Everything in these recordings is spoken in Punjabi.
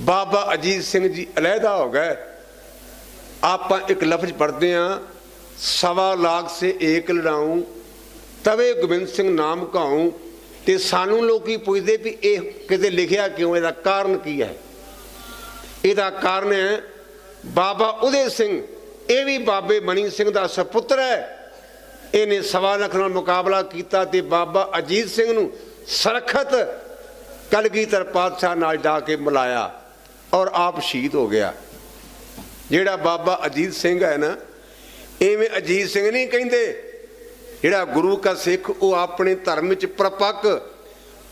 ਬਾਬਾ ਅਜੀਤ ਸਿੰਘ ਜੀ ਅਲਹਿਦਾ ਹੋ ਗਏ। ਆਪਾਂ ਇੱਕ ਲਫ਼ਜ਼ ਪੜ੍ਹਦੇ ਆ ਸਵਾ ਲਾਖ ਸੇ ਏਕ ਲੜਾਉਂ, ਤਵੇ ਗੋਬਿੰਦ ਸਿੰਘ ਨਾਮ ਕਾਉਂ ਤੇ ਸਾਨੂੰ ਲੋਕੀ ਪੁੱਛਦੇ ਵੀ ਇਹ ਕਿਤੇ ਲਿਖਿਆ ਕਿਉਂ, ਇਹਦਾ ਕਾਰਨ ਕੀ ਹੈ? ਇਹਦਾ ਕਾਰਨ ਹੈ, ਬਾਬਾ ਉਦੇ ਸਿੰਘ, ਇਹ ਵੀ ਬਾਬੇ ਮਣੀ ਸਿੰਘ ਦਾ ਸੁਪੁੱਤਰ ਹੈ। ਇਹਨੇ ਸਵਾ ਲੱਖ ਨਾਲ ਮੁਕਾਬਲਾ ਕੀਤਾ ਤੇ ਬਾਬਾ ਅਜੀਤ ਸਿੰਘ ਨੂੰ ਸਰਖਤ ਕਲਗੀਧਰ ਪਾਤਸ਼ਾਹ ਨਾਲ ਜਾ ਕੇ ਮਿਲਾਇਆ। ਔਰ ਆਪ ਸ਼ਹੀਦ ਹੋ ਗਿਆ। ਜਿਹੜਾ ਬਾਬਾ ਅਜੀਤ ਸਿੰਘ ਹੈ ਨਾ, ਐਵੇਂ ਅਜੀਤ ਸਿੰਘ ਨਹੀਂ ਕਹਿੰਦੇ। ਜਿਹੜਾ ਗੁਰੂ ਕਾ ਸਿੱਖ, ਉਹ ਆਪਣੇ ਧਰਮ ਵਿੱਚ ਪ੍ਰਪੱਕ,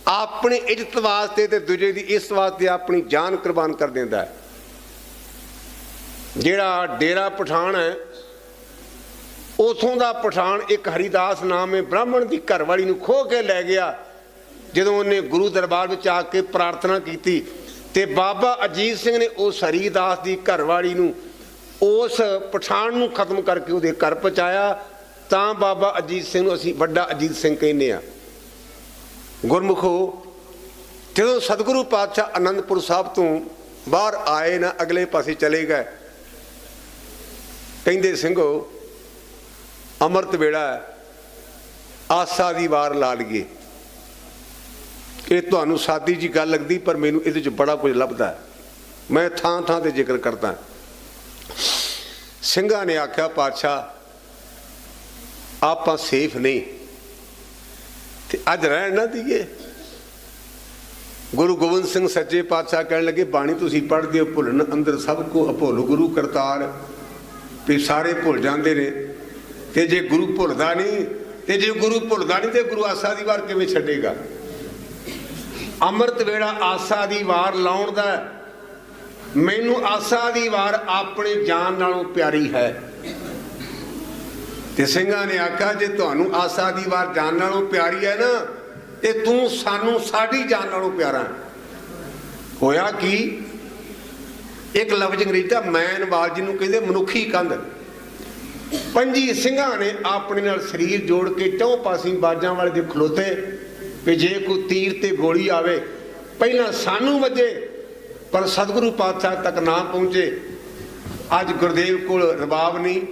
ਆਪਣੀ ਇੱਜ਼ਤ ਵਾਸਤੇ ਤੇ ਦੂਜੇ ਦੀ ਇਸ ਵਾਸਤੇ ਆਪਣੀ ਜਾਨ ਕੁਰਬਾਨ ਕਰ ਦਿੰਦਾ ਹੈ। ਜਿਹੜਾ ਡੇਰਾ ਪਠਾਨ ਹੈ, ਉਥੋਂ ਦਾ ਪਠਾਨ ਇੱਕ ਹਰੀਦਾਸ ਨਾਮ ਹੈ, ਬ੍ਰਾਹਮਣ ਦੀ ਘਰਵਾਲੀ ਨੂੰ ਖੋਹ ਕੇ ਲੈ ਗਿਆ। ਜਦੋਂ ਉਹਨੇ ਗੁਰੂ ਦਰਬਾਰ ਵਿੱਚ ਆ ਕੇ ਪ੍ਰਾਰਥਨਾ ਕੀਤੀ ਤੇ ਬਾਬਾ ਅਜੀਤ ਸਿੰਘ ਨੇ ਉਸ ਹਰੀਦਾਸ ਦੀ ਘਰਵਾਲੀ ਨੂੰ ਉਸ ਪਠਾਨ ਨੂੰ ਖਤਮ ਕਰਕੇ ਉਹਦੇ ਘਰ ਪਹੁੰਚਾਇਆ। ਤਾਂ ਬਾਬਾ ਅਜੀਤ ਸਿੰਘ ਨੂੰ ਅਸੀਂ ਵੱਡਾ ਅਜੀਤ ਸਿੰਘ ਕਹਿੰਦੇ ਆ ਗੁਰਮੁਖੋ, ਜਦੋਂ ਸਤਿਗੁਰੂ ਪਾਤਸ਼ਾਹ ਆਨੰਦਪੁਰ ਸਾਹਿਬ ਤੋਂ ਬਾਹਰ ਆਏ ਨਾ, ਅਗਲੇ ਪਾਸੇ ਚਲੇ ਗਏ। ਕਹਿੰਦੇ, ਸਿੰਘੋ, ਅੰਮ੍ਰਿਤ ਵੇਲਾ ਆਸਾ ਦੀ ਵਾਰ ਲਾ ਲਈਏ। ਇਹ ਤੁਹਾਨੂੰ ਸਾਦੀ ਜੀ ਗੱਲ ਲੱਗਦੀ, ਪਰ ਮੈਨੂੰ ਇਹਦੇ ਚ ਬੜਾ ਕੁਝ ਲੱਭਦਾ ਮੈਂ ਥਾਂ ਥਾਂ ਤੇ ਜ਼ਿਕਰ ਕਰਦਾ ਸਿੰਘਾਂ ਨੇ ਆਖਿਆ, ਪਾਤਸ਼ਾਹ, ਆਪਾਂ ਸੇਫ ਨਹੀਂ। ਤੇ ਅੱਜ ਰਹਿਣ ਨਾ ਦਈਏ। ਗੁਰੂ ਗੋਬਿੰਦ ਸਿੰਘ ਸੱਚੇ ਪਾਤਸ਼ਾਹ ਕਹਿਣ ਲੱਗੇ, ਬਾਣੀ ਤੁਸੀਂ ਪੜ੍ਹਦੇ ਹੋ, ਭੁੱਲਣ ਅੰਦਰ ਸਭ ਕੋ ਅਭੁੱਲ ਗੁਰੂ ਕਰਤਾਰ। ਵੀ ਸਾਰੇ ਭੁੱਲ ਜਾਂਦੇ ਨੇ। ਤੇ ਜੇ ਗੁਰੂ ਭੁੱਲਦਾ ਨਹੀਂ, ਤੇ ਜੇ ਗੁਰੂ ਭੁੱਲਦਾ ਨਹੀਂ, ਤੇ ਗੁਰੂ ਆਸਾ ਦੀ ਵਾਰ ਕਿਵੇਂ ਛੱਡੇਗਾ? ਅੰਮ੍ਰਿਤ ਵੇੜਾ ਆਸਾ ਦੀ ਵਾਰ ਲਾਉਣ ਦਾ ਮੈਨੂੰ ਆਸਾ ਦੀ ਵਾਰ ਆਪਣੀ ਜਾਨ ਨਾਲੋਂ ਪਿਆਰੀ ਹੈ। ਤੇ ਸਿੰਘਾਂ ਨੇ ਆਖਿਆ, ਜੇ ਤੁਹਾਨੂੰ ਆਸਾ ਦੀ ਵਾਰ ਜਾਨ ਨਾਲੋਂ ਪਿਆਰੀ ਹੈ ਨਾ, ਤੇ ਤੂੰ ਸਾਨੂੰ ਸਾਡੀ ਜਾਨ ਨਾਲੋਂ ਪਿਆਰਾ ਹੋਇਆ ਕੀ? ਇੱਕ ਲਫ਼ਜ਼ ਅੰਗਰੇਜ਼ੀ ਦਾ, ਮੈਨ ਵਾਲ ਜਿਹਨੂੰ ਕਹਿੰਦੇ ਮਨੁੱਖੀ ਕੰਧ। ਪੰਜੀ ਸਿੰਘਾਂ ਨੇ ਆਪਣੇ ਨਾਲ ਸਰੀਰ ਜੋੜ ਕੇ ਚੌਂ ਪਾਸੀ ਬਾਜਾਂ ਵਾਲੇ ਦੇ ਖਲੋਤੇ। ਕਿ ਜੇ ਕੋਈ ਤੀਰ ਤੇ ਗੋਲੀ ਆਵੇ, ਪਹਿਲਾਂ ਸਾਨੂੰ ਵੱਜੇ, ਪਰ ਸਤਿਗੁਰੂ ਪਾਤਸ਼ਾਹ ਤੱਕ ਨਾ ਪਹੁੰਚੇ। ਅੱਜ ਗੁਰਦੇਵ ਕੋਲ ਰਬਾਬ ਨਹੀਂ,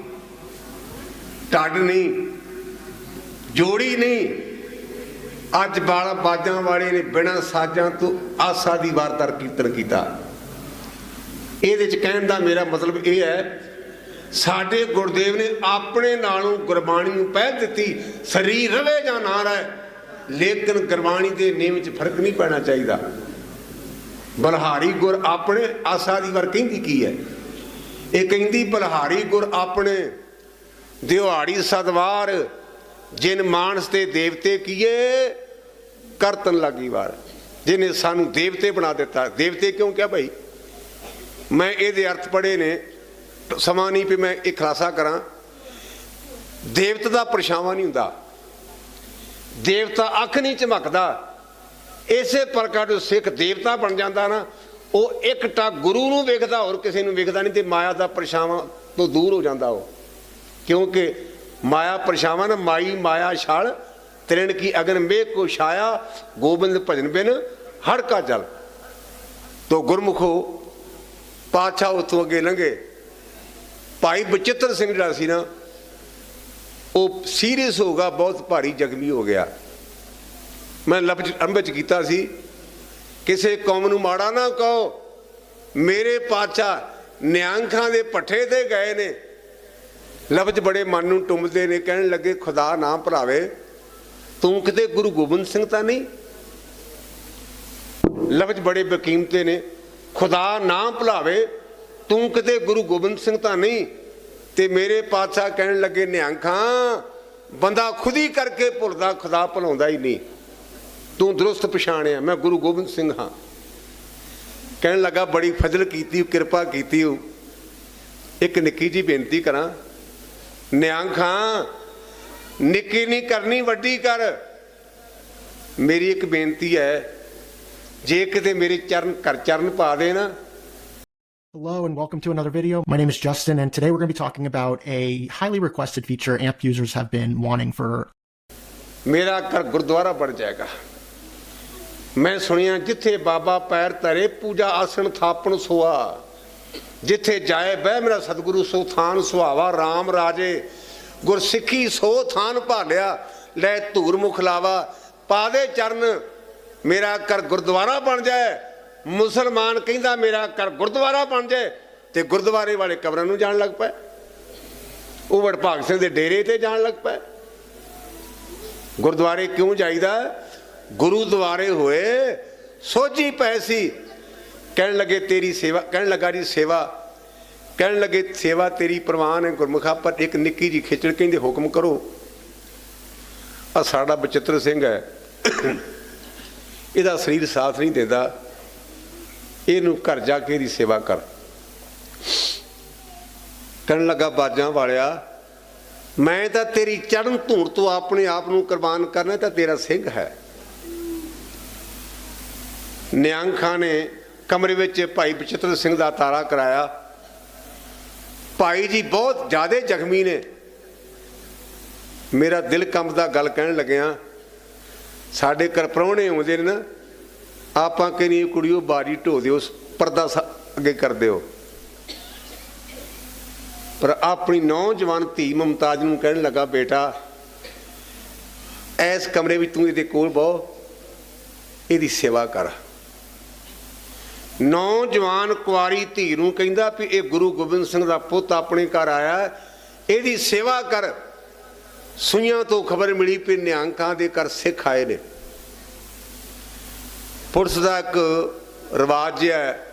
ਢੱਡ ਨਹੀਂ, ਜੋੜੀ ਨਹੀਂ। ਅੱਜ ਬਾਲ ਬਾਜਾਂ ਵਾਲੇ ਨੇ ਬਿਨਾਂ ਸਾਜਾਂ ਤੋਂ ਆਸਾ ਦੀ ਵਾਰਦਾਰ ਕੀਰਤਨ ਕੀਤਾ। ਇਹਦੇ ਚ ਕਹਿਣ ਦਾ ਮੇਰਾ ਮਤਲਬ ਇਹ ਹੈ, ਸਾਡੇ ਗੁਰਦੇਵ ਨੇ ਆਪਣੇ ਨਾਲੋਂ ਗੁਰਬਾਣੀ ਨੂੰ ਪਹਿ ਦਿੱਤੀ, ਸਰੀਰ ਰਵੇ ਜਾਂ ਨਾ ਰਹੇ ਲੇਕਿਨ ਗੁਰਬਾਣੀ ਦੇ ਨੇਮ 'ਚ ਫ਼ਰਕ ਨਹੀਂ ਪੈਣਾ ਚਾਹੀਦਾ। ਬਲਹਾਰੀ ਗੁਰ ਆਪਣੇ ਆਸਾ ਦੀ ਵਾਰ ਕਹਿੰਦੀ ਕੀ ਹੈ? ਇਹ ਕਹਿੰਦੀ, ਬਲਹਾਰੀ ਗੁਰ ਆਪਣੇ ਦਿਹਾੜੀ ਸਦਵਾਰ ਜਿਨ ਮਾਨਸ ਤੇ ਦੇਵਤੇ ਕੀਏ, ਕਰਤਨ ਲੱਗੀ ਵਾਰ। ਜਿਨੇ ਸਾਨੂੰ ਦੇਵਤੇ ਬਣਾ ਦਿੱਤਾ। ਦੇਵਤੇ ਕਿਉਂ ਕਿਹਾ ਭਾਈ? ਮੈਂ ਇਹਦੇ ਅਰਥ ਪੜੇ ਨੇ। ਸਮਾਂ ਨਹੀਂ ਵੀ ਮੈਂ ਇਹ ਖਲਾਸਾ ਕਰਾਂ। ਦੇਵਤ ਦਾ ਪਰਛਾਵਾਂ ਨਹੀਂ ਹੁੰਦਾ। ਦੇਵਤਾ ਅੱਖ ਨਹੀਂ ਝਮਕਦਾ ਇਸੇ ਪ੍ਰਕਾਰ ਜੋ ਸਿੱਖ ਦੇਵਤਾ ਬਣ ਜਾਂਦਾ ਨਾ, ਉਹ ਇੱਕ ਟਾ ਗੁਰੂ ਨੂੰ ਵੇਖਦਾ, ਹੋਰ ਕਿਸੇ ਨੂੰ ਵੇਖਦਾ ਨਹੀਂ ਤੇ ਮਾਇਆ ਦਾ ਪਰਛਾਵਾਂ ਤੋਂ ਦੂਰ ਹੋ ਜਾਂਦਾ ਉਹ। ਕਿਉਂਕਿ ਮਾਇਆ ਪਰਛਾਵਾਂ ਨਾ, ਮਾਈ, ਮਾਇਆ, ਛਲ, ਤ੍ਰਿਣ ਕੀ ਅਗਨ ਮੇਘ ਕੋ ਛਾਇਆ, ਗੋਬਿੰਦ ਭਜਨ ਬਿਨ ਹੜ ਕਾ ਜਲ। ਤੋ ਗੁਰਮੁਖੋ, ਪਾਤਸ਼ਾਹ ਉਤੋਂ ਅੱਗੇ ਲੰਘੇ। ਭਾਈ ਬਚਿੱਤਰ ਸਿੰਘ ਜਿਹੜਾ ਸੀ ਨਾ ਉਹ ਸੀਰੀਅਸ ਹੋ ਗਿਆ, ਬਹੁਤ ਭਾਰੀ ਜ਼ਖਮੀ ਹੋ ਗਿਆ। ਮੈਂ ਲਫ਼ਜ਼ ਅੰਬਚ ਕੀਤਾ ਸੀ। ਕਿਸੇ ਕੌਮ ਨੂੰ ਮਾੜਾ ਨਾ ਕਹੋ। ਮੇਰੇ ਪਾਤਸ਼ਾਹ ਨਿਆਂਖਾਂ ਦੇ ਪੱਠੇ ਤੇ ਗਏ ਨੇ। ਲਫ਼ਜ਼ ਬੜੇ ਮਨ ਨੂੰ ਟੁੰਬਦੇ ਨੇ, ਕਹਿਣ ਲੱਗੇ, ਖੁਦਾ ਨਾ ਭਰਾਵੇ, ਤੂੰ ਕਿਤੇ ਗੁਰੂ ਗੋਬਿੰਦ ਸਿੰਘ ਤਾਂ ਨਹੀਂ? ਲਫ਼ਜ਼ ਬੜੇ ਬਕੀਮਤੇ ਨੇ। ਖੁਦਾ ਨਾ ਭੁਲਾਵੇ, ਤੂੰ ਕਿਤੇ ਗੁਰੂ ਗੋਬਿੰਦ ਸਿੰਘ ਤਾਂ ਨਹੀਂ? ਤੇ ਮੇਰੇ ਪਾਤਸ਼ਾਹ ਕਹਿਣ ਲੱਗੇ ਨਿਹੰਖਾਂ ਬੰਦਾ ਖੁਦ ਹੀ ਕਰਕੇ ਭੁੱਲਦਾ, ਖੁਦਾ ਭੁਲਾਉਂਦਾ ਹੀ ਨਹੀਂ। ਤੂੰ ਦਰੁਸਤ ਪਛਾਣਿਆ, ਮੈਂ ਗੁਰੂ ਗੋਬਿੰਦ ਸਿੰਘ ਹਾਂ। ਕਹਿਣ ਲੱਗਾ, ਬੜੀ ਫਜ਼ਲ ਕੀਤੀ, ਕਿਰਪਾ ਕੀਤੀ ਉਹ ਇੱਕ ਨਿੱਕੀ ਜੀ ਬੇਨਤੀ ਕਰਾਂ। ਨਿਹੰਖਾਂ ਨਿੱਕੀ ਨਹੀਂ ਕਰਨੀ, ਵੱਡੀ ਕਰ। ਮੇਰੀ ਇੱਕ ਬੇਨਤੀ ਹੈ, ਜੇ ਕਿਤੇ ਮੇਰੇ ਚਰਨ ਕਰ ਚਰਨ ਪਾ ਦੇ ਨਾ Hello and welcome to another video. My name is Justin and today we're going to be talking about a highly requested feature AMP users have been wanting for ਮੇਰਾ ਘਰ ਗੁਰਦੁਆਰਾ ਬਣ ਜਾਏਗਾ ਮੈਂ ਸੁਣਿਆ ਜਿੱਥੇ ਬਾਬਾ ਪੈਰ ਧਰੇ ਪੂਜਾ ਆਸਣ ਥਾਪਣ ਸੋਆ ਜਿੱਥੇ ਜਾਏ ਬਹਿ ਮੇਰਾ ਸਤਿਗੁਰੂ ਸੋ ਥਾਨ ਸੁਹਾਵਾ RAM ਰਾਜੇ ਗੁਰਸਿੱਖੀ ਸੋ ਥਾਨ ਭਾਲਿਆ ਲੈ ਧੂਰ ਮੁਖ ਲਾਵਾ ਪਾਦੇ ਚਰਨ ਮੇਰਾ ਕਰ ਗੁਰਦੁਆਰਾ ਬਣ ਜਾਏ ਮੁਸਲਮਾਨ ਕਹਿੰਦਾ ਮੇਰਾ ਕਰ ਗੁਰਦੁਆਰਾ ਬਣ ਜਾਏ ਤੇ ਗੁਰਦੁਆਰੇ ਵਾਲੇ ਕਬਰਾਂ ਨੂੰ ਜਾਣ ਲੱਗ ਪਏ। ਉਹ ਵਡਭਾਗ ਸਿੰਘ ਦੇ ਡੇਰੇ ਤੇ ਜਾਣ ਲੱਗ ਪਏ। ਗੁਰਦੁਆਰੇ ਕਿਉਂ ਜਾਈਦਾ? ਗੁਰੂ ਦੁਆਰੇ ਹੋਏ, ਸੋਝੀ ਪੈ ਸੀ। ਕਹਿਣ ਲੱਗੇ, ਤੇਰੀ ਸੇਵਾ ਕਹਿਣ ਲੱਗਾ ਜੀ, ਸੇਵਾ। ਕਹਿਣ ਲੱਗੇ, ਸੇਵਾ ਤੇਰੀ ਪ੍ਰਵਾਨ ਹੈ ਗੁਰਮੁਖਾ, ਪਰ ਇੱਕ ਨਿੱਕੀ ਜੀ ਖਿਚੜ ਕਹਿੰਦੇ, ਹੁਕਮ ਕਰੋ। ਆ ਸਾਡਾ ਬਚਿੱਤਰ ਸਿੰਘ ਹੈ। ਇਹਦਾ ਸਰੀਰ ਸਾਥ ਨਹੀਂ ਦਿੰਦਾ। ਇਹਨੂੰ ਘਰ ਜਾ ਕੇ ਇਹਦੀ ਸੇਵਾ ਕਰ। ਕਹਿਣ ਲੱਗਾ, ਬਾਜਾਂ ਵਾਲਿਆ, ਮੈਂ ਤਾਂ ਤੇਰੀ ਚੜਨ ਧੂੜ ਤੋਂ ਆਪਣੇ ਆਪ ਨੂੰ ਕੁਰਬਾਨ ਕਰਨਾ ਤਾਂ ਤੇਰਾ ਸਿੰਘ ਹੈ। ਨਿਹੰਗ ਖਾਂ ਨੇ ਕਮਰੇ ਵਿੱਚ ਭਾਈ ਬਚਿੱਤਰ ਸਿੰਘ ਦਾ ਤਾਰਾ ਕਰਾਇਆ। ਭਾਈ ਜੀ ਬਹੁਤ ਜ਼ਿਆਦਾ ਜ਼ਖਮੀ ਨੇ। ਮੇਰਾ ਦਿਲ ਕੰਬਦਾ ਗੱਲ ਕਹਿਣ ਲੱਗਿਆ, ਸਾਡੇ ਘਰ ਪ੍ਰਾਹੁਣੇ ਆਉਂਦੇ ਨੇ ਨਾ ਆਪਾਂ ਕਹਿੰਨੀ ਕੁੜੀਓ, ਬਾਰੀ ਢੋ ਦਿਓ ਪਰਦਾ ਸ- ਅੱਗੇ ਕਰ ਦਿਓ। ਪਰ ਆਪਣੀ ਨੌਜਵਾਨ ਧੀ ਮਮਤਾਜ ਨੂੰ ਕਹਿਣ ਲੱਗਾ, ਬੇਟਾ, ਐਸ ਕਮਰੇ ਵਿੱਚ ਤੂੰ ਇਹਦੇ ਕੋਲ ਬਹੁ, ਇਹਦੀ ਸੇਵਾ ਕਰ। ਨੌਜਵਾਨ ਕੁਆਰੀ ਧੀ ਨੂੰ ਕਹਿੰਦਾ ਵੀ ਇਹ ਗੁਰੂ ਗੋਬਿੰਦ ਸਿੰਘ ਦਾ ਪੁੱਤ ਆਪਣੇ ਘਰ ਆਇਆ, ਇਹਦੀ ਸੇਵਾ ਕਰ। ਸੁਈਆਂ ਤੋਂ ਖਬਰ ਮਿਲੀ ਵੀ ਨਿਹੰਗਾਂ ਦੇ ਘਰ ਸਿੱਖ ਆਏ ਨੇ। ਪੁਲਿਸ ਦਾ ਇੱਕ ਰਿਵਾਜ ਜਿਹਾ ਹੈ।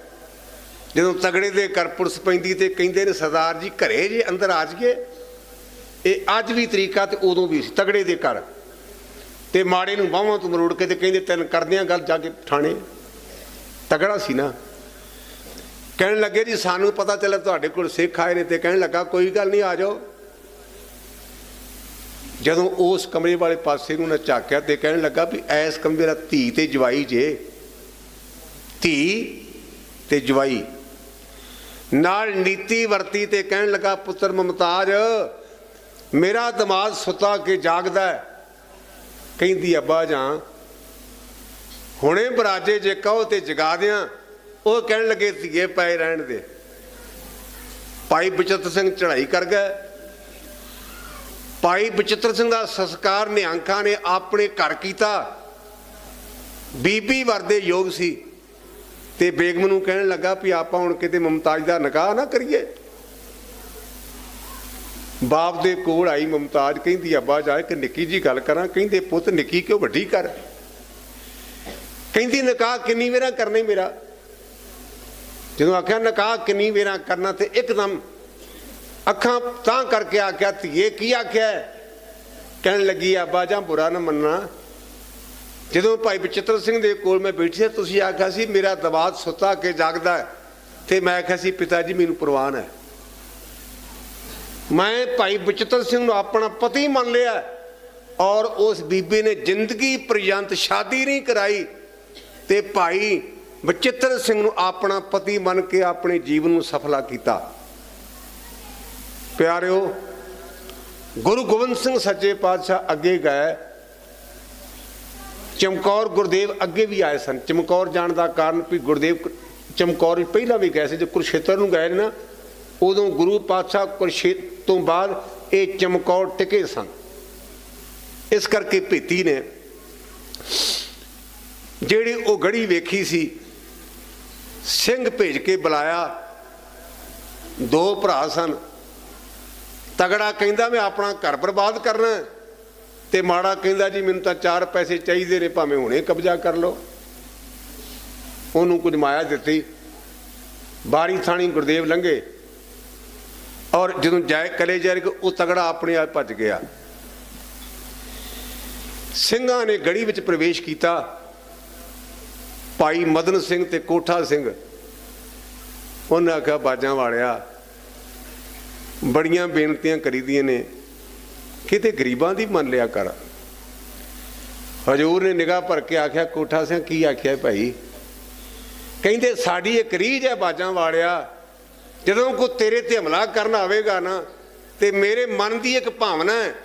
ਜਦੋਂ ਤਗੜੇ ਦੇ ਘਰ ਪੁਲਿਸ ਪੈਂਦੀ ਤੇ ਕਹਿੰਦੇ ਨੇ, ਸਰਦਾਰ ਜੀ, ਘਰੇ ਜੇ ਅੰਦਰ ਆ ਜਾਈਏ। ਇਹ ਅੱਜ ਵੀ ਤਰੀਕਾ ਤੇ ਉਦੋਂ ਵੀ ਸੀ, ਤਗੜੇ ਦੇ ਘਰ। ਤੇ ਮਾੜੇ ਨੂੰ ਬਾਹਾਂ ਤੋਂ ਮਰੋੜ ਕੇ ਤੇ ਕਹਿੰਦੇ, ਤੈਨੂੰ ਕਰਦਿਆਂ ਗੱਲ ਜਾ ਕੇ ਥਾਣੇ ਤਗੜਾ ਸੀ ਨਾ। ਕਹਿਣ ਲੱਗੇ, ਜੀ, ਸਾਨੂੰ ਪਤਾ ਚੱਲਿਆ ਤੁਹਾਡੇ ਕੋਲ ਸਿੱਖ ਆਏ ਨੇ। ਤੇ ਕਹਿਣ ਲੱਗਾ, ਕੋਈ ਗੱਲ ਨਹੀਂ, ਆ ਜਾਓ। ਜਦੋਂ ਉਸ ਕਮਰੇ ਵਾਲੇ ਪਾਸੇ ਨੂੰ ਨਾ ਝਾਕਿਆ ਤੇ ਕਹਿਣ ਲੱਗਾ ਵੀ, ਐਸ ਕਮਰੇ ਦਾ ਧੀ ਤੇ ਜਵਾਈ ਜੇ। ਧੀ ਤੇ ਜਵਾਈ। ਨਾਲ ਨੀਤੀ ਵਰਤੀ ਤੇ ਕਹਿਣ ਲੱਗਾ, ਪੁੱਤਰ ਮਮਤਾਜ, ਮੇਰਾ ਦਿਮਾਗ ਸੁੱਤਾ ਕੇ ਜਾਗਦਾ ਹੈ। ਕਹਿੰਦੀ, ਅੱਬਾ ਜਾਂ, ਹੁਣੇ ਬਰਾਜੇ ਜੇ ਕਹੋ ਤੇ ਜਗਾ ਦਿਆਂ। ਉਹ ਕਹਿਣ ਲੱਗੇ, ਧੀਏ, ਪਏ ਰਹਿਣ ਦੇ। ਭਾਈ ਬਚਿੱਤਰ ਸਿੰਘ ਚੜ੍ਹਾਈ ਕਰ ਗਏ। ਭਾਈ ਬਚਿੱਤਰ ਸਿੰਘ ਦਾ ਸੰਸਕਾਰ ਨਿਹੰਕਾਂ ਨੇ ਆਪਣੇ ਘਰ ਕੀਤਾ। ਬੀਬੀ ਵਰਦੇ ਯੋਗ ਸੀ। ਤੇ ਬੇਗਮ ਨੂੰ ਕਹਿਣ ਲੱਗਾ ਵੀ ਆਪਾਂ ਹੁਣ ਕਿਤੇ ਮਮਤਾਜ ਦਾ ਨਿਕਾਹ ਨਾ ਕਰੀਏ। ਬਾਪ ਦੇ ਕੋਲ ਆਈ ਮਮਤਾਜ, ਕਹਿੰਦੀ, ਅੱਬਾ, ਜਾ ਇੱਕ ਨਿੱਕੀ ਜੀ ਗੱਲ ਕਰਾਂ। ਕਹਿੰਦੇ, ਪੁੱਤ, ਨਿੱਕੀ ਕਿਉਂ ਵੱਡੀ ਕਰ? ਕਹਿੰਦੀ, ਨਿਕਾਹ ਕਿੰਨੀ ਵੇਰਾ ਕਰਨਾ ਮੇਰਾ? ਜਦੋਂ ਆਖਿਆ, ਨਿਕਾਹ ਕਿੰਨੀ ਵੇਰਾ ਕਰਨਾ ਤੇ ਇੱਕਦਮ ਅੱਖਾਂ ਤਾਂ ਕਰਕੇ ਆਖਿਆ ਧੀਏ, ਕੀ ਆਖਿਆ? ਕਹਿਣ ਲੱਗੀ, ਅੱਬਾ, ਜਾਂ ਬੁਰਾ ਨਾ ਮੰਨਣਾ ਜਦੋਂ ਭਾਈ ਬਚਿੱਤਰ ਸਿੰਘ ਦੇ ਕੋਲ ਮੈਂ ਬੈਠੀ ਸੀ, ਤੁਸੀਂ ਆਖਿਆ ਸੀ, ਮੇਰਾ ਦਵਾਦ ਸੁੱਤਾ ਕੇ ਜਾਗਦਾ ਹੈ? ਤੇ ਮੈਂ ਆਖਿਆ ਸੀ ਪਿਤਾ ਜੀ ਮੈਨੂੰ ਪ੍ਰਵਾਨ ਹੈ। ਮੈਂ ਭਾਈ ਬਚਿੱਤਰ ਸਿੰਘ ਨੂੰ ਆਪਣਾ ਪਤੀ ਮੰਨ ਲਿਆ ਔਰ ਉਸ ਬੀਬੀ ਨੇ ਜ਼ਿੰਦਗੀ ਪ੍ਰਯੰਤ ਸ਼ਾਦੀ ਨਹੀਂ ਕਰਾਈ ਤੇ ਭਾਈ ਬਚਿੱਤਰ ਸਿੰਘ ਨੂੰ ਆਪਣਾ ਪਤੀ ਮੰਨ ਕੇ ਆਪਣੇ ਜੀਵਨ ਨੂੰ ਸਫਲਾ ਕੀਤਾ। ਪਿਆਰਿਓ, ਗੁਰੂ ਗੋਬਿੰਦ ਸਿੰਘ ਸੱਚੇ ਪਾਤਸ਼ਾਹ ਅੱਗੇ ਗਏ ਚਮਕੌਰ ਗੁਰਦੇਵ ਅੱਗੇ ਵੀ ਆਏ ਸਨ। ਚਮਕੌਰ ਜਾਣ ਦਾ ਕਾਰਨ ਵੀ ਗੁਰਦੇਵ ਚਮਕੌਰ ਵੀ ਪਹਿਲਾਂ ਵੀ ਗਏ ਸੀ, ਜੇ ਕੁਰਸ਼ੇਤਰ ਨੂੰ ਗਏ ਨਾ, ਉਦੋਂ ਗੁਰੂ ਪਾਤਸ਼ਾਹ ਕੁਰਸ਼ੇਤਰ ਤੋਂ ਬਾਅਦ ਇਹ ਚਮਕੌਰ ਟਿਕੇ ਸਨ। ਇਸ ਕਰਕੇ ਭੀਤੀ ਨੇ ਜਿਹੜੀ ਉਹ ਗੜੀ ਵੇਖੀ ਸੀ, ਸਿੰਘ ਭੇਜ ਕੇ ਬੁਲਾਇਆ। ਦੋ ਭਰਾ ਸਨ। ਤਗੜਾ ਕਹਿੰਦਾ, ਮੈਂ ਆਪਣਾ ਘਰ ਬਰਬਾਦ ਕਰਨਾ ਤੇ ਮਾੜਾ ਕਹਿੰਦਾ ਜੀ, ਮੈਨੂੰ ਤਾਂ ਚਾਰ ਪੈਸੇ ਚਾਹੀਦੇ ਨੇ, ਭਾਵੇਂ ਹੁਣੇ ਕਬਜ਼ਾ ਕਰ ਲਓ। ਉਹਨੂੰ ਕੁਝ ਮਾਇਆ ਦਿੱਤੀ। ਬਾਰੀ ਥਾਣੀ ਗੁਰਦੇਵ ਲੰਘੇ। ਔਰ ਜਦੋਂ ਜਾਇ ਕਲੇ ਜਾ ਉਹ ਤਗੜਾ ਆਪਣੇ ਆਪ ਭੱਜ ਗਿਆ। ਸਿੰਘਾਂ ਨੇ ਗੜੀ ਵਿੱਚ ਪ੍ਰਵੇਸ਼ ਕੀਤਾ। ਭਾਈ ਮਦਨ ਸਿੰਘ ਤੇ ਕੋਠਾ ਸਿੰਘ। ਉਹਨਾਂ ਆਖਿਆ, ਬਾਜਾਂ ਵਾਲਿਆ, ਬੜੀਆਂ ਬੇਨਤੀਆਂ ਕਰੀਦੀਆਂ ਨੇ। ਕਿਤੇ ਗਰੀਬਾਂ ਦੀ ਮੰਨ ਲਿਆ ਕਰ। ਹਜੂਰ ਨੇ ਨਿਗਾਹ ਭਰ ਕੇ ਆਖਿਆ, ਕੋਠਾ ਸਿੰਘ ਕੀ ਆਖਿਆ ਭਾਈ? ਕਹਿੰਦੇ, ਸਾਡੀ ਇੱਕ ਰੀਝ ਹੈ ਬਾਜਾਂ ਵਾਲਿਆ। ਜਦੋਂ ਕੋ ਤੇਰੇ ਤੇ ਹਮਲਾ ਕਰਨ ਆਵੇਗਾ ਨਾ, ਤੇ ਮੇਰੇ ਮਨ ਦੀ ਇੱਕ ਭਾਵਨਾ ਹੈ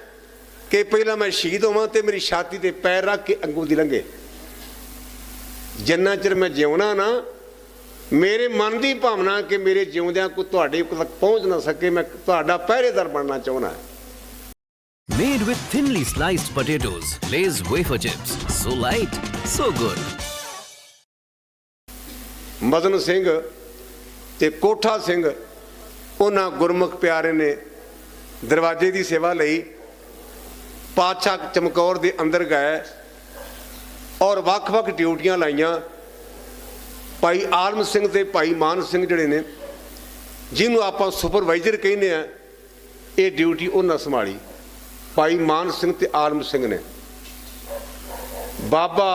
ਕਿ ਪਹਿਲਾਂ ਮੈਂ ਸ਼ਹੀਦ ਹੋਵਾਂ ਤੇ ਮੇਰੀ ਛਾਤੀ ਤੇ ਪੈਰ ਰੱਖ ਕੇ ਅੰਗੂ ਦੀ ਲੰਘੇ। ਜਿੰਨਾ ਚਿਰ ਮੈਂ ਜਿਉਣਾ ਨਾ, ਮੇਰੇ ਮਨ ਦੀ ਭਾਵਨਾ ਕਿ ਮੇਰੇ ਜਿਉਂਦਿਆਂ ਕੋ ਤੁਹਾਡੇ ਤੱਕ ਪਹੁੰਚ ਨਾ ਸਕੇ, ਮੈਂ ਤੁਹਾਡਾ ਪਹਿਰੇਦਾਰ ਬਣਨਾ ਚਾਹੁੰਦਾ Made with thinly sliced potatoes, Lay's wafer chips. So light, so good. Madan Singh ਤੇ ਕੋਠਾ ਸਿੰਘ ਉਹਨਾਂ ਗੁਰਮੁਖ ਪਿਆਰੇ ਨੇ ਦਰਵਾਜ਼ੇ ਦੀ ਸੇਵਾ ਲਈ ਪਾਤਸ਼ਾਹ ਚਮਕੌਰ ਦੇ ਅੰਦਰ ਗਏ ਔਰ ਵੱਖ-ਵੱਖ ਡਿਊਟੀਆਂ ਲਾਈਆਂ ਭਾਈ ਆਲਮ ਸਿੰਘ ਤੇ ਭਾਈ ਮਾਨ ਸਿੰਘ ਜਿਹੜੇ ਨੇ ਜਿਹਨੂੰ ਆਪਾਂ ਸੁਪਰਵਾਈਜ਼ਰ ਕਹਿੰਦੇ ਆ ਇਹ ਡਿਊਟੀ ਉਹਨਾਂ ਸੰਭਾਲੀ ਭਾਈ ਮਾਨ ਸਿੰਘ ਤੇ ਆਲਮ ਸਿੰਘ ਨੇ। ਬਾਬਾ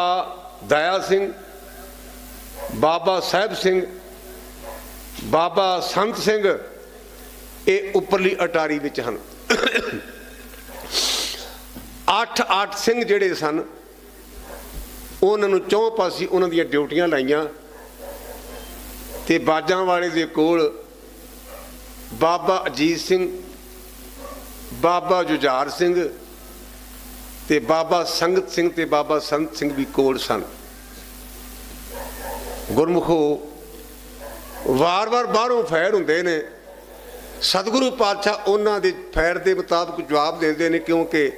ਦਇਆ ਸਿੰਘ, ਬਾਬਾ ਸਾਹਿਬ ਸਿੰਘ, ਬਾਬਾ ਸੰਤ ਸਿੰਘ ਇਹ ਉੱਪਰਲੀ ਅਟਾਰੀ ਵਿੱਚ ਹਨ। ਅੱਠ ਅੱਠ ਸਿੰਘ ਜਿਹੜੇ ਸਨ, ਉਹਨਾਂ ਨੂੰ ਚੌਂ ਪਾਸੇ ਉਹਨਾਂ ਦੀਆਂ ਡਿਊਟੀਆਂ ਲਾਈਆਂ ਤੇ ਬਾਜਾਂ ਵਾਲੇ ਦੇ ਕੋਲ ਬਾਬਾ ਅਜੀਤ ਸਿੰਘ ਬਾਬਾ ਜੁਝਾਰ ਸਿੰਘ ਤੇ ਬਾਬਾ ਸੰਗਤ ਸਿੰਘ ਤੇ ਬਾਬਾ ਸੰਤ ਸਿੰਘ ਵੀ ਕੋਲ ਸਨ। ਗੁਰਮੁਖੋ, ਵਾਰ-ਵਾਰ ਬਾਹਰੋਂ ਫੈਰ ਹੁੰਦੇ ਨੇ। ਸਤਿਗੁਰੂ ਪਾਤਸ਼ਾਹ ਉਹਨਾਂ ਦੇ ਫੈਰ ਦੇ ਮੁਤਾਬਕ ਜਵਾਬ ਦਿੰਦੇ ਨੇ ਕਿਉਂਕਿ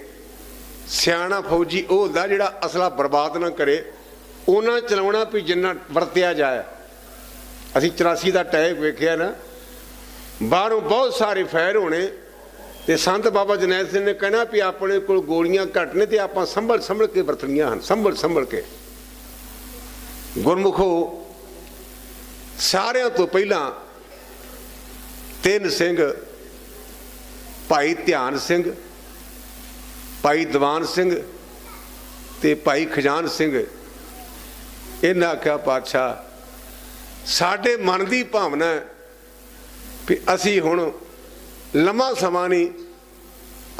ਸਿਆਣਾ ਫੌਜੀ ਉਹ ਹੁੰਦਾ ਜਿਹੜਾ ਅਸਲਾ ਬਰਬਾਦ ਨਾ ਕਰੇ। ਉਹਨਾਂ ਚਲਾਉਣਾ ਵੀ ਜਿੰਨਾ ਵਰਤਿਆ ਜਾਏ। ਅਸੀਂ 84 ਦਾ ਟੈਗ ਵੇਖਿਆ ਨਾ। ਬਾਹਰੋਂ ਬਹੁਤ ਸਾਰੇ ਫੈਰ ਹੋਣੇ। ਤੇ ਸੰਤ ਬਾਬਾ ਜਨੈਲ ਸਿੰਘ ਨੇ ਕਹਿਣਾ ਵੀ ਆਪਣੇ ਕੋਲ ਗੋਲੀਆਂ ਘੱਟ ਨੇ ਤੇ ਆਪਾਂ ਸੰਭਲ ਸੰਭਲ ਕੇ ਵਰਤਣੀਆਂ ਹਨ, ਸੰਭਲ ਸੰਭਲ ਕੇ। ਗੁਰਮੁਖੋ, ਸਾਰਿਆਂ ਤੋਂ ਪਹਿਲਾਂ ਤਿੰਨ ਸਿੰਘ, ਭਾਈ ਧਿਆਨ ਸਿੰਘ, ਭਾਈ ਦੀਵਾਨ ਸਿੰਘ ਤੇ ਭਾਈ ਖਜਾਨ ਸਿੰਘ, ਇਹਨਾਂ ਆਖਿਆ ਪਾਤਸ਼ਾਹ, ਸਾਡੇ ਮਨ ਦੀ ਭਾਵਨਾ ਵੀ ਅਸੀਂ ਹੁਣ ਲੰਮਾ ਸਮਾਂ ਨਹੀਂ।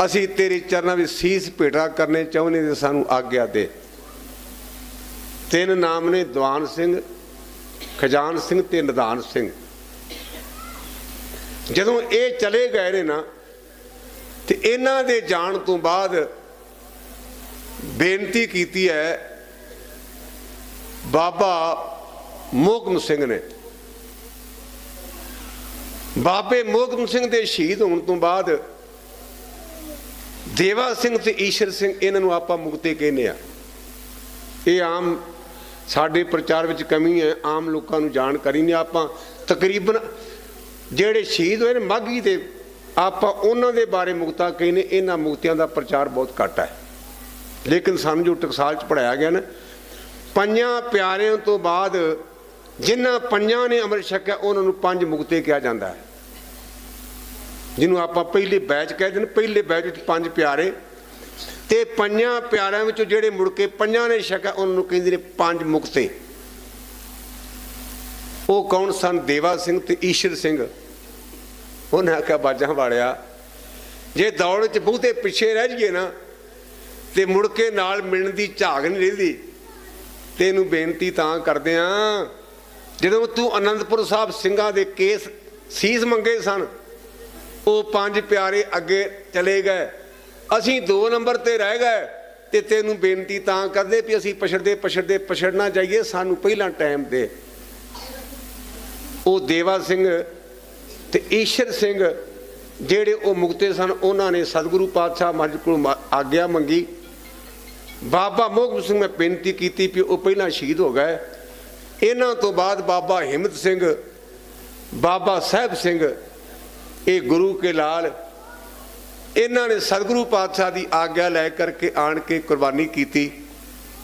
ਅਸੀਂ ਤੇਰੇ ਚਰਨਾਂ ਵਿੱਚ ਸੀਸ ਭੇਟਾ ਕਰਨੇ ਚਾਹੁੰਦੇ ਤੇ ਸਾਨੂੰ ਆਗਿਆ ਦੇ। ਤਿੰਨ ਨਾਮ ਨੇ ਦਵਾਨ ਸਿੰਘ, ਖਜਾਨ ਸਿੰਘ ਤੇ ਨਿਦਾਨ ਸਿੰਘ। ਜਦੋਂ ਇਹ ਚਲੇ ਗਏ ਨੇ ਨਾ, ਤੇ ਇਹਨਾਂ ਦੇ ਜਾਣ ਤੋਂ ਬਾਅਦ ਬੇਨਤੀ ਕੀਤੀ ਹੈ, ਬਾਬਾ ਮੋਹਕਮ ਸਿੰਘ ਨੇ। ਬਾਬੇ ਮੋਗਮ ਸਿੰਘ ਦੇ ਸ਼ਹੀਦ ਹੋਣ ਤੋਂ ਬਾਅਦ ਦੇਵਾ ਸਿੰਘ ਤੇ ਈਸ਼ਰ ਸਿੰਘ ਇਹਨਾਂ ਨੂੰ ਆਪਾਂ ਮੁਕਤੇ ਕਹਿੰਦੇ ਆ। ਇਹ ਆਮ ਸਾਡੇ ਪ੍ਰਚਾਰ ਵਿੱਚ ਕਮੀ ਹੈ, ਆਮ ਲੋਕਾਂ ਨੂੰ ਜਾਣਕਾਰੀ ਨਹੀਂ। ਆਪਾਂ ਤਕਰੀਬਨ ਜਿਹੜੇ ਸ਼ਹੀਦ ਹੋਏ ਨੇ ਮਾਗੀ ਦੇ, ਆਪਾਂ ਉਹਨਾਂ ਦੇ ਬਾਰੇ ਮੁਕਤਾ ਕਹਿੰਦੇ, ਇਹਨਾਂ ਮੁਕਤਿਆਂ ਦਾ ਪ੍ਰਚਾਰ ਬਹੁਤ ਘੱਟ ਹੈ। ਲੇਕਿਨ ਸਾਨੂੰ ਜੋ ਟਕਸਾਲ ਚ ਪੜਾਇਆ ਗਿਆ ਨਾ, ਪੰਜਾਂ ਪਿਆਰਿਆਂ ਤੋਂ ਬਾਅਦ ਜਿਨ੍ਹਾਂ ਪੰਜਾਂ ਨੇ ਅੰਮ੍ਰਿਤ ਛਕਿਆ, ਉਹਨਾਂ ਨੂੰ ਪੰਜ ਮੁਕਤੇ ਕਿਹਾ ਜਾਂਦਾ ਹੈ। ਜਿਹਨੂੰ ਆਪਾਂ ਪਹਿਲੇ ਬੈਚ ਕਹਿੰਦੇ ਨੇ ਪਹਿਲੇ ਬੈਚ ਵਿੱਚ ਪੰਜ ਪਿਆਰੇ। ਤੇ ਪੰਜਾਂ ਪਿਆਰਿਆਂ ਵਿੱਚੋਂ ਜਿਹੜੇ ਮੁੜ ਕੇ ਪੰਜਾਂ ਨੇ ਛਕਿਆ, ਉਹਨਾਂ ਨੂੰ ਕਹਿੰਦੇ ਨੇ ਪੰਜ ਮੁਕਤੇ। ਉਹ ਕੌਣ ਸਨ? ਦੇਵਾ ਸਿੰਘ ਤੇ ਈਸ਼ਰ ਸਿੰਘ। ਉਹਨੇ ਆਖਿਆ, ਬਾਜਾਂ ਵਾਲਿਆ, ਜੇ ਦੌੜ 'ਚ ਬਹੁਤੇ ਪਿੱਛੇ ਰਹਿ ਜਾਈਏ ਨਾ, ਤੇ ਮੁੜ ਕੇ ਨਾਲ ਮਿਲਣ ਦੀ ਝਾਗ ਨਹੀਂ ਰਹਿੰਦੀ। ਤੈਨੂੰ ਬੇਨਤੀ ਤਾਂ ਕਰਦੇ ਆ ਜਦੋਂ ਤੂੰ ਅਨੰਦਪੁਰ ਸਾਹਿਬ ਸਿੰਘਾਂ ਦੇ ਕੇਸ ਸੀਸ ਮੰਗੇ ਸਨ, ਉਹ ਪੰਜ ਪਿਆਰੇ ਅੱਗੇ ਚਲੇ ਗਏ। ਅਸੀਂ 2 ਨੰਬਰ ਤੇ ਰਹਿ ਗਏ ਤੇ ਤੈਨੂੰ ਬੇਨਤੀ ਤਾਂ ਕਰਦੇ ਵੀ ਅਸੀਂ ਪਛੜਦੇ ਪਛੜਦੇ, ਪਛੜਨਾ ਜਾਈਏ, ਸਾਨੂੰ ਪਹਿਲਾਂ ਟਾਈਮ ਦੇ। ਉਹ ਦੇਵਾ ਸਿੰਘ ਤੇ ਈਸ਼ਰ ਸਿੰਘ ਜਿਹੜੇ ਉਹ ਮੁਕਤੇ ਸਨ, ਉਹਨਾਂ ਨੇ ਸਤਿਗੁਰੂ ਪਾਤਸ਼ਾਹ ਮਹਾਰਾਜ ਕੋਲ ਆਗਿਆ ਮੰਗੀ। ਬਾਬਾ ਮੋਹਕਮ ਸਿੰਘ ਨੇ ਬੇਨਤੀ ਕੀਤੀ ਵੀ ਉਹ ਪਹਿਲਾਂ ਸ਼ਹੀਦ ਹੋ ਗਏ। ਇਹਨਾਂ ਤੋਂ ਬਾਅਦ ਬਾਬਾ ਹਿੰਮਤ ਸਿੰਘ, ਬਾਬਾ ਸਾਹਿਬ ਸਿੰਘ, ਇਹ ਗੁਰੂ ਕੇ ਲਾਲ, ਇਹਨਾਂ ਨੇ ਸਤਿਗੁਰੂ ਪਾਤਸ਼ਾਹ ਦੀ ਆਗਿਆ ਲੈ ਕਰਕੇ ਆਣ ਕੇ ਕੁਰਬਾਨੀ ਕੀਤੀ।